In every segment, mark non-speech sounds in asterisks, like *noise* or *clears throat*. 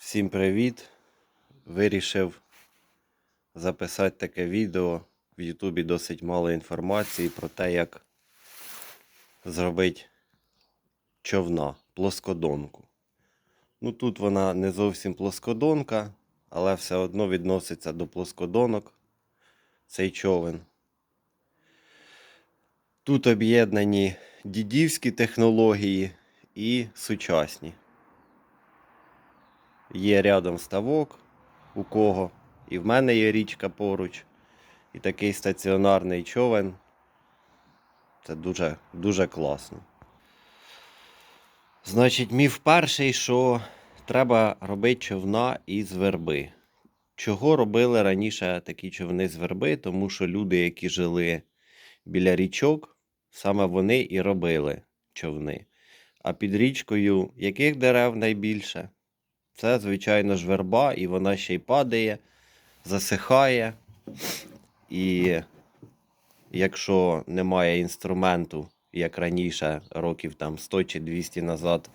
Всім привіт! Вирішив записати таке відео. В Ютубі досить мало інформації про те, як зробити човна, плоскодонку. Ну тут вона не зовсім плоскодонка, але все одно відноситься до плоскодонок цей човен. Тут об'єднані дідівські технології і сучасні. Є рядом ставок, у кого, і в мене є річка поруч. І такий стаціонарний човен. Це дуже, дуже класно. Значить, міф перший, що треба робити човна із верби. Чого робили раніше такі човни з верби? Тому що люди, які жили біля річок, саме вони і робили човни. А під річкою яких дерев найбільше? Це, звичайно ж, верба, і вона ще й падає, засихає. І якщо немає інструменту, як раніше, років там 100 чи 200 назад,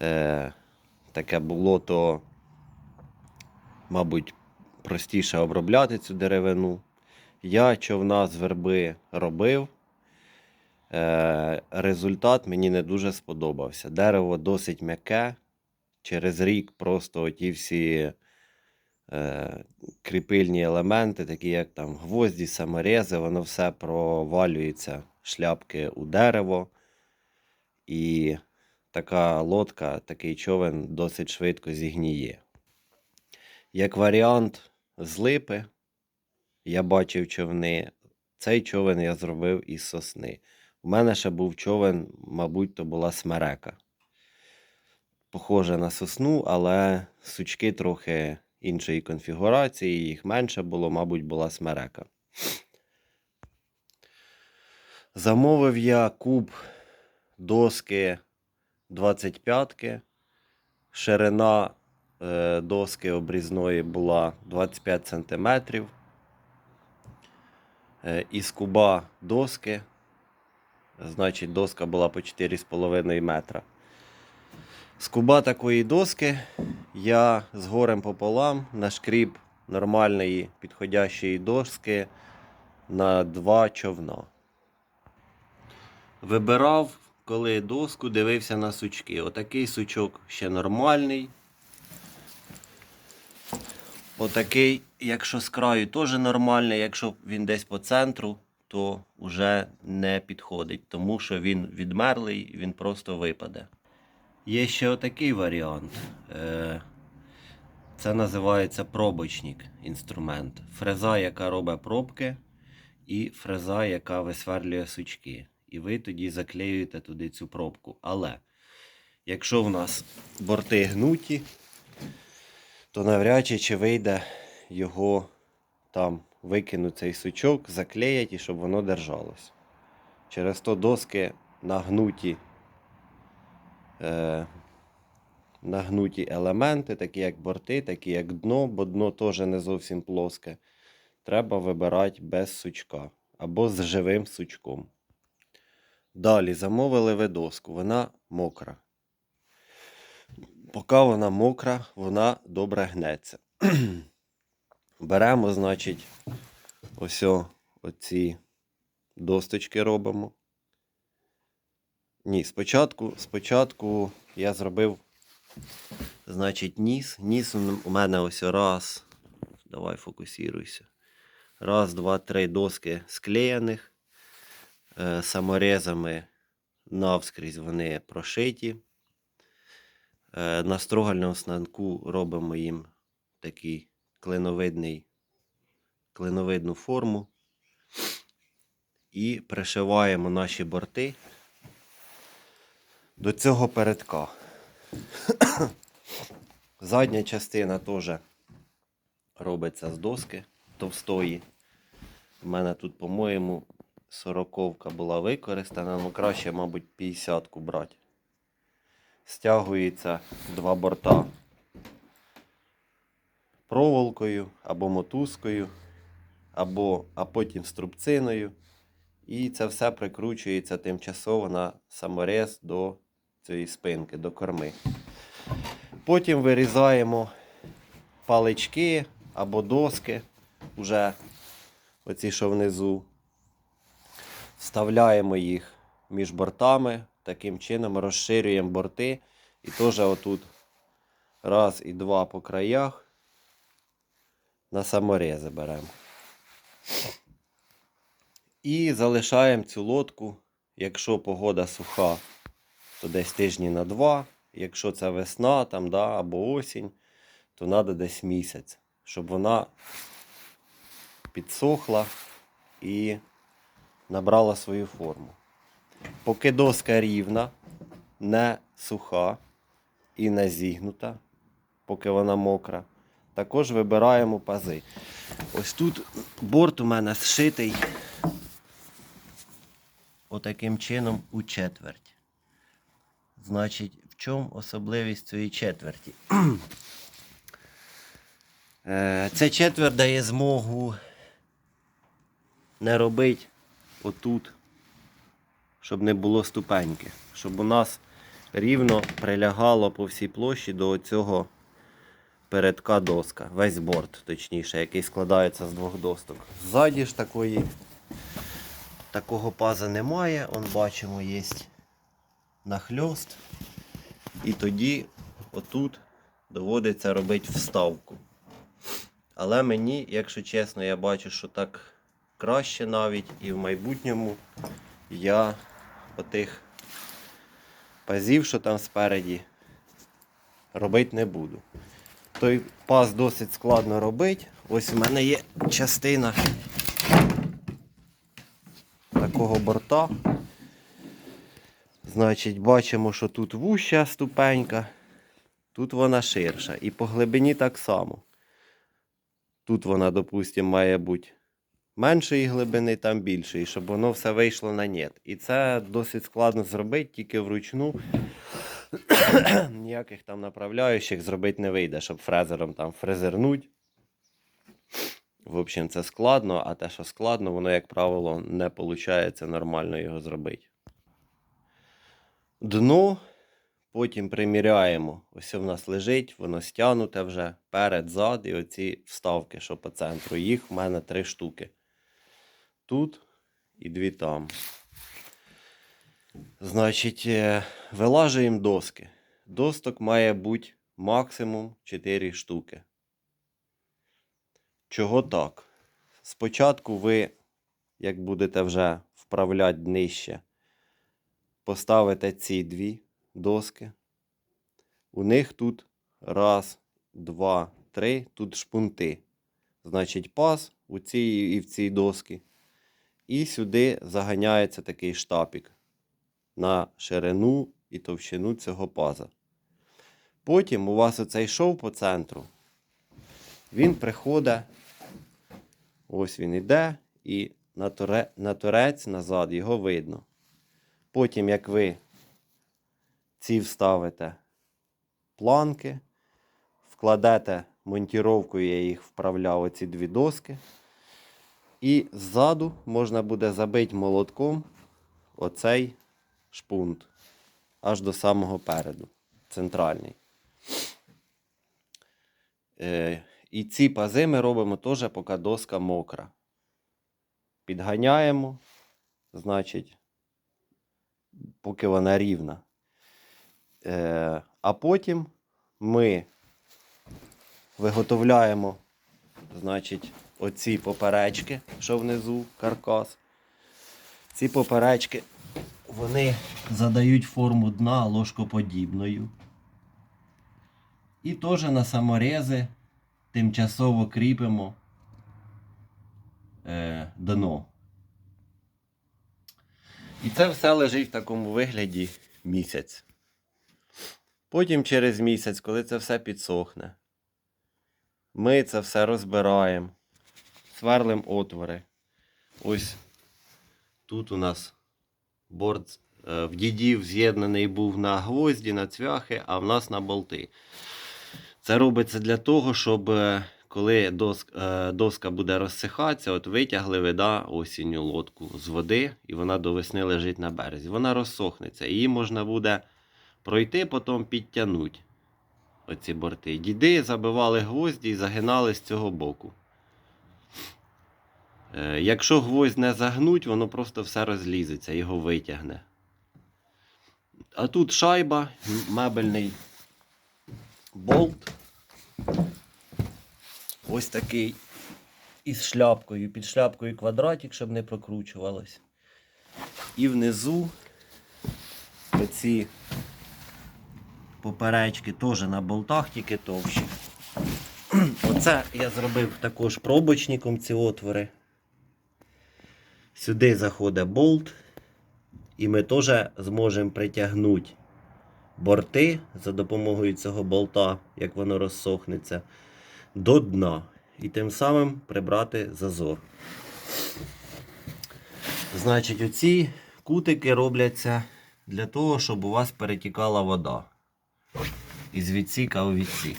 е, таке було, то, мабуть, простіше обробляти цю деревину. Я човна з верби робив. Е, результат мені не дуже сподобався. Дерево досить м'яке. Через рік просто ті всі е, кріпильні елементи, такі як там гвозді, саморези, воно все провалюється шляпки у дерево. І така лодка, такий човен досить швидко зігніє. Як варіант з липи, я бачив човни. Цей човен я зробив із сосни. У мене ще був човен, мабуть, то була смерека. Похоже на сосну, але сучки трохи іншої конфігурації, їх менше було, мабуть, була смерека. Замовив я куб доски 25-ки. Ширина е, доски обрізної була 25 см. Е, із куба доски, значить, доска була по 4,5 метра. З куба такої доски я з горем пополам нашкріб нормальної підходящої доски на два човна. Вибирав, коли доску дивився на сучки. Отакий сучок ще нормальний. Отакий, якщо з краю, теж нормальний. Якщо він десь по центру, то вже не підходить, тому що він відмерлий, він просто випаде. Є ще отакий варіант. Е, Це називається пробочник інструмент. Фреза, яка робить пробки, і фреза, яка висверлює сучки. І ви тоді заклеюєте туди цю пробку. Але якщо в нас борти гнуті, то навряд чи чи вийде його там викинуть цей сучок, заклеять щоб воно держалось. Через то доски нагнуті нагнуті елементи, такі як борти, такі як дно, бо дно теж не зовсім плоске. Треба вибирати без сучка або з живим сучком. Далі замовили ви доску, вона мокра. Поки вона мокра, вона добре гнеться. *clears throat* Беремо, значить, ось оці досточки робимо. Ні, спочатку, спочатку я зробив, значить, ніс. Ніс у мене ось раз. Давай фокусируйся. Раз, два, три доски склеєних. Е, саморезами навскрізь вони прошиті. Е, на строгальному станку робимо їм такий клиновидний, клиновидну форму. І пришиваємо наші борти до цього передка. *coughs* Задня частина теж робиться з доски товстої. У мене тут, по-моєму, сороковка була використана, ну краще, мабуть, 50-ку брати. Стягується два борта проволокою або мотузкою, або, а потім струбциною. І це все прикручується тимчасово на саморез до цієї спинки, до корми. Потім вирізаємо палички або доски, уже оці, що внизу. Вставляємо їх між бортами, таким чином розширюємо борти. І теж отут раз і два по краях на саморези беремо. І залишаємо цю лодку, якщо погода суха, то десь тижні на два. Якщо це весна там, да, або осінь, то треба десь місяць, щоб вона підсохла і набрала свою форму. Поки доска рівна, не суха і не зігнута, поки вона мокра, також вибираємо пази. Ось тут борт у мене зшитий отаким чином у четверть. Значить, в чому особливість цієї четверті? *clears throat* Е, Ця четверть дає змогу не робити отут, щоб не було ступеньки. Щоб у нас рівно прилягало по всій площі до цього передка доска. Весь борт, точніше, який складається з двох досток. Ззаді ж такої, такого паза немає. Он бачимо, є нахльост. І тоді отут доводиться робити вставку. Але мені, якщо чесно, я бачу, що так краще навіть і в майбутньому я отих пазів, що там спереді, робити не буду. Той паз досить складно робити. Ось у мене є частина такого борта. Значить, бачимо, що тут вуща ступенька, тут вона ширша. І по глибині так само. Тут вона, допустимо, має бути меншої глибини, там більшої, щоб воно все вийшло на нет. І це досить складно зробити, тільки вручну. Ніяких там направляючих зробити не вийде, щоб фрезером там фрезернуть. В общем, це складно, а те, що складно, воно, як правило, не виходить нормально його зробити. Дно потім приміряємо. Ось в нас лежить, воно стягнуте вже перед, зад і оці вставки, що по центру. Їх в мене три штуки. Тут і дві там. Значить, е, вилажуємо доски. Досток має бути максимум 4 штуки. Чого так? Спочатку ви, як будете вже вправляти нижче, поставите ці дві доски. У них тут раз, два, три, тут шпунти. Значить, паз у цій і в цій доски. І сюди заганяється такий штапік на ширину і товщину цього паза. Потім у вас оцей шов по центру. Він приходить, ось він іде, і на, торець назад його видно. Потім, як ви ці вставите планки, вкладете монтіровкою, я їх вправляв оці дві доски. І ззаду можна буде забити молотком оцей шпунт аж до самого переду, центральний. Е, і ці пази ми робимо теж, поки доска мокра. Підганяємо, значить, поки вона рівна. Е, а потім ми виготовляємо, значить, оці поперечки, що внизу каркас. Ці поперечки, вони задають форму дна ложкоподібною. І теж на саморези тимчасово кріпимо е, дно. І це все лежить в такому вигляді місяць. Потім через місяць, коли це все підсохне, ми це все розбираємо, сверлимо отвори. Ось тут у нас борт е, в дідів з'єднаний був на гвозді, на цвяхи, а в нас на болти. Це робиться для того, щоб е, коли доска, е, доска буде розсихатися, от витягли ви да, осінню лодку з води, і вона до весни лежить на березі. Вона розсохнеться. Її можна буде пройти, потім підтягнути оці борти. Діди забивали гвозді і загинали з цього боку. Е, Якщо гвоздь не загнуть, воно просто все розлізеться, його витягне. А тут шайба, мебельний болт. Ось такий із шляпкою. Під шляпкою квадратик, щоб не прокручувалось. І внизу оці поперечки теж на болтах, тільки товщі. *clears throat* Оце я зробив також пробочником ці отвори. Сюди заходить болт, і ми теж зможемо притягнути борти за допомогою цього болта, як воно розсохнеться, до дна. І тим самим прибрати зазор. Значить, оці кутики робляться для того, щоб у вас перетікала вода. Із відсіка у відсік.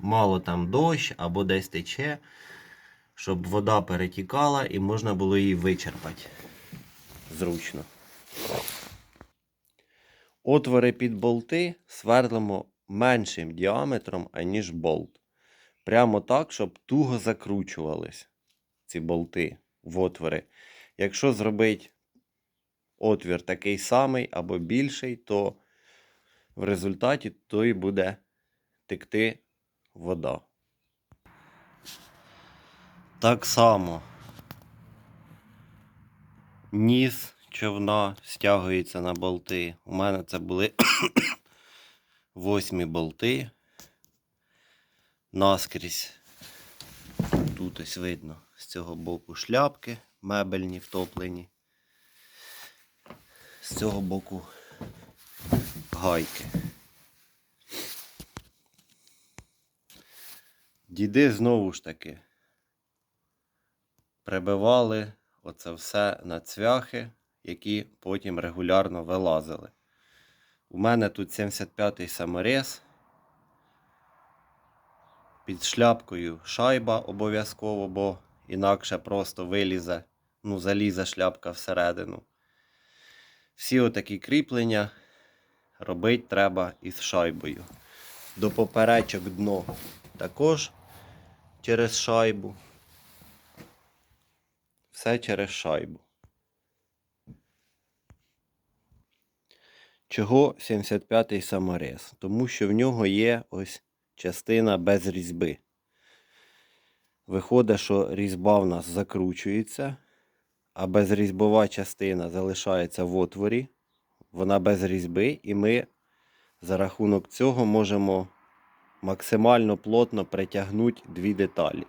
Мало там дощ або десь тече, щоб вода перетікала і можна було її вичерпати зручно. Отвори під болти свердлимо меншим діаметром, аніж болт. Прямо так, щоб туго закручувались ці болти в отвори. Якщо зробити отвір такий самий або більший, то в результаті то і буде текти вода. Так само ніс човна стягується на болти. У мене це були *coughs* восьмі болти. Наскрізь. Тут ось видно з цього боку шляпки мебельні втоплені. З цього боку гайки. Діди знову ж таки прибивали оце все на цвяхи, які потім регулярно вилазили. У мене тут 75-й саморез. Під шляпкою шайба обов'язково, бо інакше просто вилізе, ну, залізе шляпка всередину. Всі отакі кріплення робити треба із шайбою. До поперечок дно також через шайбу. Все через шайбу. Чого 75-й саморез? Тому що в нього є ось частина без різьби. Виходить, що різьба в нас закручується, а безрізьбова частина залишається в отворі. Вона без різьби, і ми за рахунок цього можемо максимально плотно притягнути дві деталі.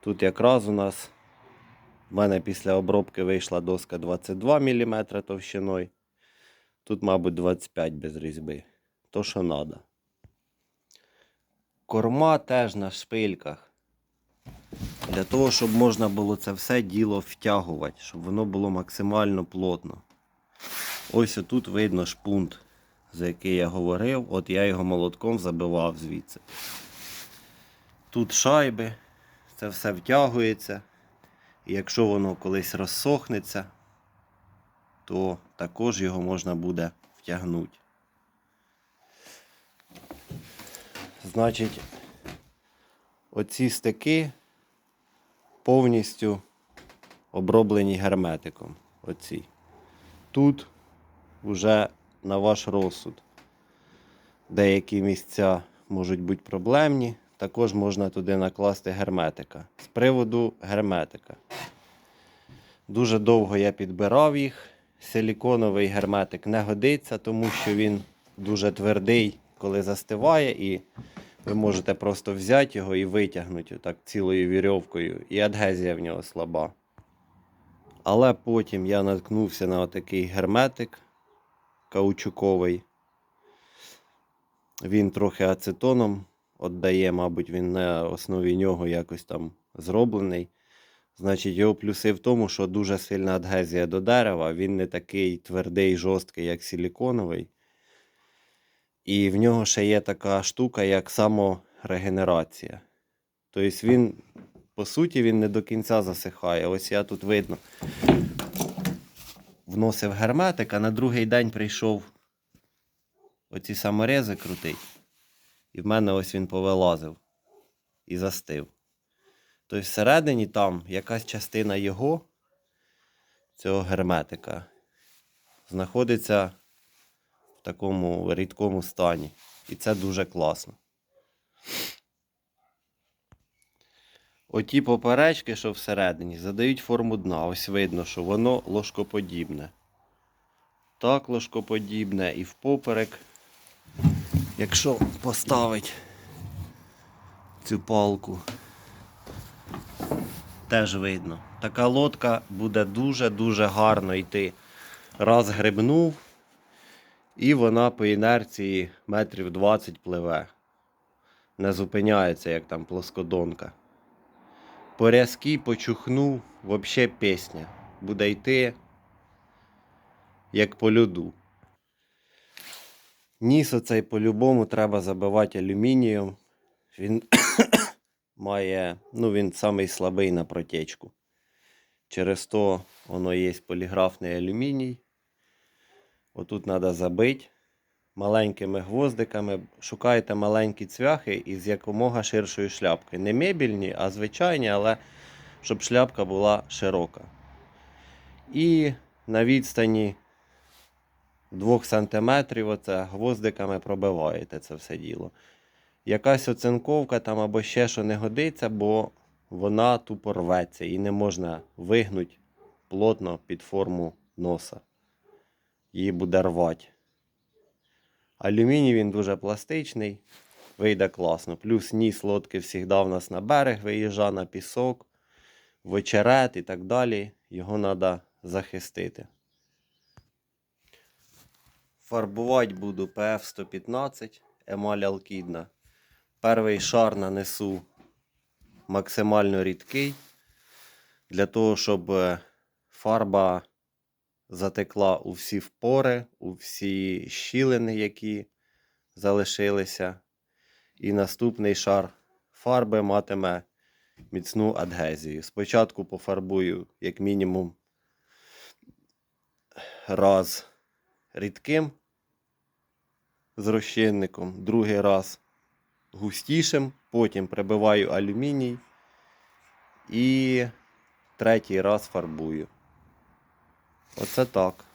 Тут якраз у нас в мене після обробки вийшла доска 22 мм товщиною. Тут, мабуть, 25 без різьби. То, що треба. Корма теж на шпильках. Для того, щоб можна було це все діло втягувати, щоб воно було максимально плотно. Ось отут видно шпунт, за який я говорив. От я його молотком забивав звідси. Тут шайби, це все втягується. І якщо воно колись розсохнеться, то також його можна буде втягнути. Значить, оці стики повністю оброблені герметиком. Оці. Тут вже на ваш розсуд. Деякі місця можуть бути проблемні. Також можна туди накласти герметика. З приводу герметика. Дуже довго я підбирав їх. Силіконовий герметик не годиться, тому що він дуже твердий, коли застиває, і ви можете просто взяти його і витягнути так цілою вірьовкою, і адгезія в нього слаба. Але потім я наткнувся на отакий герметик каучуковий. Він трохи ацетоном віддає, мабуть, він на основі нього якось там зроблений. Значить, його плюси в тому, що дуже сильна адгезія до дерева, він не такий твердий, жорсткий, як силіконовий. І в нього ще є така штука, як саморегенерація. Тобто він, по суті, він не до кінця засихає. Ось я тут видно. Вносив герметик, а на другий день прийшов оці саморези крутий. І в мене ось він повилазив і застив. Тобто всередині там якась частина його, цього герметика, знаходиться в такому рідкому стані. І це дуже класно. Оті поперечки, що всередині, задають форму дна. Ось видно, що воно ложкоподібне. Так ложкоподібне і впоперек. Якщо поставить цю палку, теж видно. Така лодка буде дуже-дуже гарно йти. Раз грибнув, і вона по інерції метрів 20 пливе. Не зупиняється, як там плоскодонка. По рязкій почухнув, взагалі пісня. Буде йти як по льоду. Ніс оцей по-любому треба забивати алюмінієм. Він *coughs* має, ну він самий слабий на протечку. Через то воно є поліграфний алюміній. Отут треба забити маленькими гвоздиками. Шукайте маленькі цвяхи із якомога ширшою шляпкою. Не мебільні, а звичайні, але щоб шляпка була широка. І на відстані 2 см оце гвоздиками пробиваєте це все діло. Якась оцинковка там або ще що не годиться, бо вона тупо рветься і не можна вигнути плотно під форму носа. Її буде рвати. Алюміній він дуже пластичний, вийде класно. Плюс ніс лодки завжди в нас на берег виїжджа на пісок, в очерет і так далі. Його треба захистити. Фарбувати буду PF115, емаль алкідна. Перший шар нанесу максимально рідкий, для того, щоб е, фарба затекла у всі впори, у всі щілини, які залишилися. І наступний шар фарби матиме міцну адгезію. Спочатку пофарбую, як мінімум, раз рідким з розчинником, другий раз густішим, потім прибиваю алюміній і третій раз фарбую. Оце так.